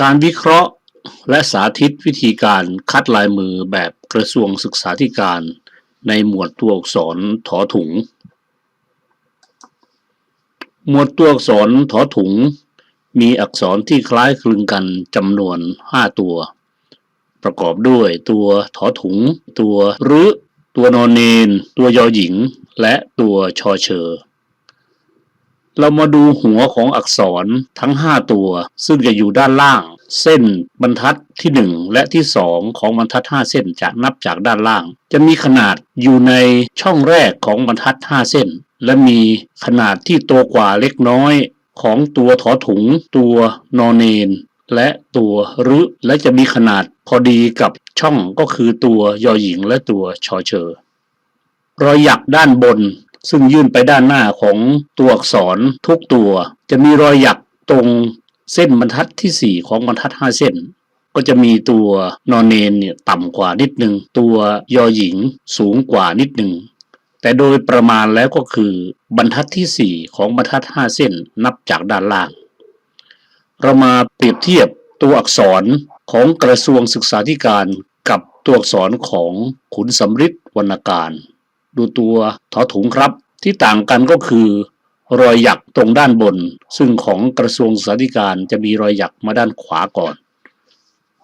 การวิเคราะห์และสาธิตวิธีการคัดลายมือแบบกระทรวงศึกษาธิการ ในหมวดตัวอักษรถอถุง หมวดตัวอักษรถอถุง มีอักษรที่คล้ายคลึงกันจำนวน 5 ตัว ประกอบด้วยตัวถอถุง ตัวรึตัวนอนเนน ตัวยอหญิง และตัวชอเชอ เรามาดูหัวของอักษรทั้ง 5 ตัว ซึ่งจะอยู่ด้านล่าง เส้นบรรทัดที่ 1 และที่ 2 ของบรรทัด 5 เส้นจะนับจากด้านล่าง จะมีขนาดอยู่ในช่องแรกของบรรทัด 5 เส้น และมีขนาดที่โตกว่าเล็กน้อยของตัวถอถุง ตัวนอนเนน และตัวรึและจะมีขนาดพอดีกับช่องก็คือตัวยอหญิงและตัวชอเชอรอยหยักด้านบน ซึ่งยื่นไปด้านหน้าของตัวอักษรทุกตัว จะมีรอยหยักตรงเส้นบรรทัดที่ 4 ของบรรทัด 5 เส้น ก็จะมีตัวนอนเนนเนี่ยต่ำกว่านิดหนึ่งตัวยอหญิงสูงกว่านิดหนึ่งแต่โดยประมาณแล้วก็คือบรรทัดที่ 4 ของบรรทัด 5 เส้นนับจากด้านล่าง เรามาเปรียบเทียบตัวอักษรของกระทรวงศึกษาธิการกับตัวอักษรของขุนสำริดวรรณการ ดูตัวถอถุงครับ ที่ต่างกันก็คือ รอยหยักตรงด้านบน ซึ่งของกระทรวงศึกษาธิการจะมีรอยหยักมาด้านขวาก่อน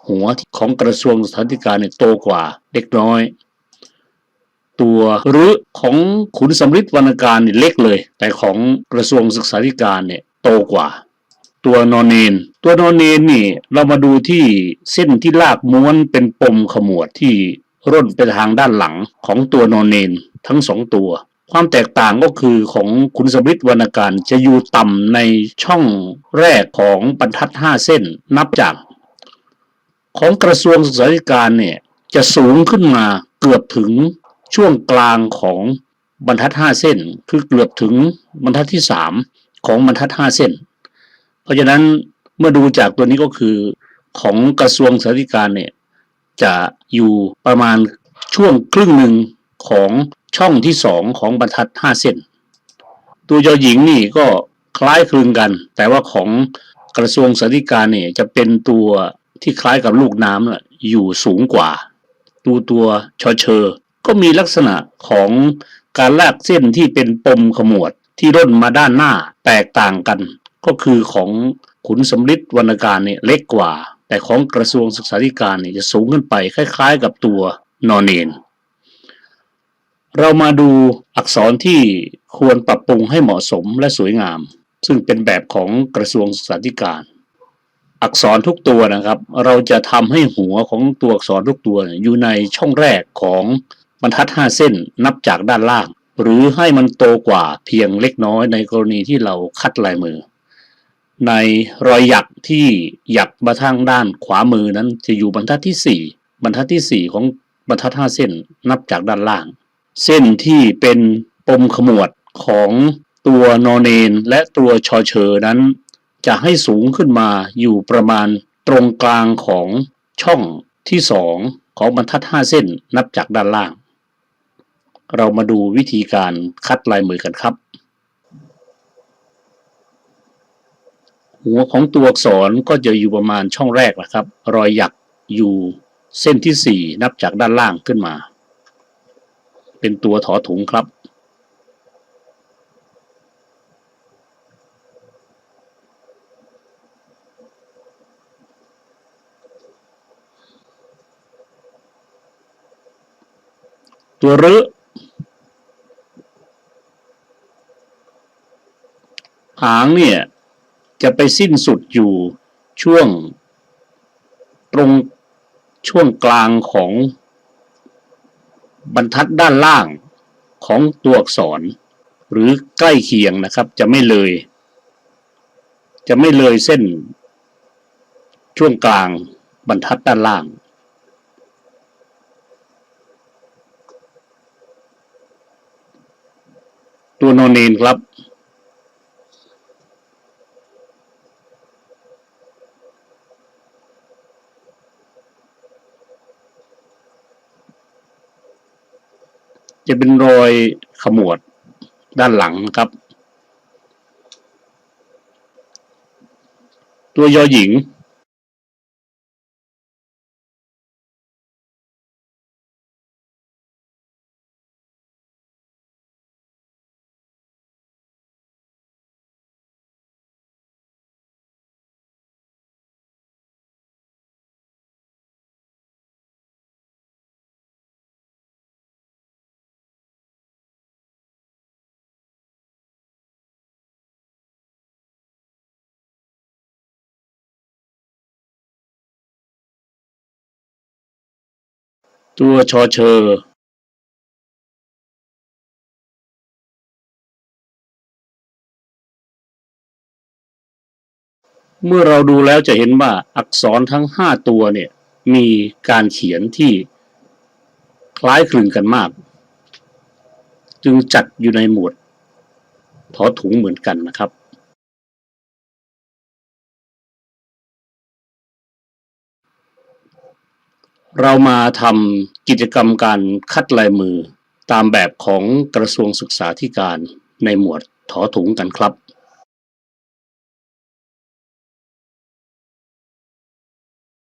หัวของกระทรวงศึกษาธิการเนี่ยโตกว่าเล็กน้อย ตัวรึของขุนสำริดวรรณการเนี่ยเล็กเลย แต่ของกระทรวงศึกษาธิการเนี่ยโตกว่าตัวนอนเนน ตัวนอนเนนนี่เรามาดูที่เส้นที่ลากม้วนเป็นปมขมวดที่ร่นไปทางด้านหลังของตัวนอนเนน ทั้งสองตัว ความแตกต่างก็คือของคุณสมฤทธิ์วรรณการจะอยู่ต่ำในช่องแรกของบรรทัดห้าเส้นนับจาก ของกระทรวงศึกษาธิการเนี่ยจะสูงขึ้นมาเกือบถึงช่วงกลางของบรรทัดห้าเส้น คือเกือบถึงบรรทัดที่สามของบรรทัดห้าเส้น เพราะฉะนั้นเมื่อดูจากตัวนี้ก็คือของกระทรวงศึกษาธิการเนี่ยจะอยู่ประมาณช่วงครึ่งหนึ่งของ ช่องที่สองของบรรทัดห้าเส้น ตัวยอหญิงนี่ก็คล้ายคลึงกัน แต่ว่าของกระทรวงศาธิการเนี่ยจะเป็นตัวที่คล้ายกับลูกน้ำน่ะอยู่สูงกว่าตัวตัวชอเชอ ก็มีลักษณะของการลากเส้นที่เป็นปมขมวดที่ร่นมาด้านหน้าแตกต่างกัน ก็คือของขุนสำริดวรรณการเนี่ยเล็กกว่า แต่ของกระทรวงศึกษาธิการเนี่ยจะสูงขึ้นไปคล้าย ๆ กับตัวนอนเนน เรามาดูอักษรที่ควรปรับปรุงให้เหมาะสมและสวยงาม ซึ่งเป็นแบบของกระทรวงศึกษาธิการ อักษรทุกตัวนะครับ เราจะทำให้หัวของตัวอักษรทุกตัวอยู่ในช่องแรกของบรรทัด 5 เส้นนับจากด้านล่าง หรือให้มันโตกว่าเพียงเล็กน้อยในกรณีที่เราคัดลายมือ ในรอยหยักที่หยักมาทางด้านขวามือนั้นจะอยู่บรรทัดที่ 4 บรรทัดทีสี่4 ของบรรทัด 5 เส้นนับจากด้านล่าง เส้นที่เป็นปมขมวดของตัวนอนเนนและตัวชอเชอนั้น จะให้สูงขึ้นมาอยู่ประมาณตรงกลางของช่องที่สองของบรรทัด 5 เส้นนับจากด้านล่าง เรามาดูวิธีการคัดลายมือกันครับ หัวของตัวอักษรก็จะอยู่ประมาณช่องแรกนะครับ รอยหยักอยู่เส้นที่ 4 นับจากด้านล่างขึ้นมา เป็นตัวถอถุงครับ ตัวรึหางเนี่ย จะไปสิ้นสุดอยู่ช่วงตรงช่วงกลางของ บรรทัดด้านล่างของตัวอักษร หรือใกล้เคียงนะครับ จะไม่เลย จะไม่เลยเส้น ช่วงกลางบรรทัดด้านล่าง ตัวนอนเนนครับ จะเป็นรอยขมวดด้านหลังนะครับ ตัวยอหญิง ตัวชอเชอเมื่อเราดูแล้วจะเห็นว่าอักษรทั้งห้าตัวเนี่ยมีการเขียนที่คล้ายคลึงกันมาก จึงจัดอยู่ในหมวดถอถุงเหมือนกันนะครับ เรามาทำกิจกรรมการคัดลายมือ ตามแบบของกระทรวงศึกษาธิการในหมวดถอถุงกันครับ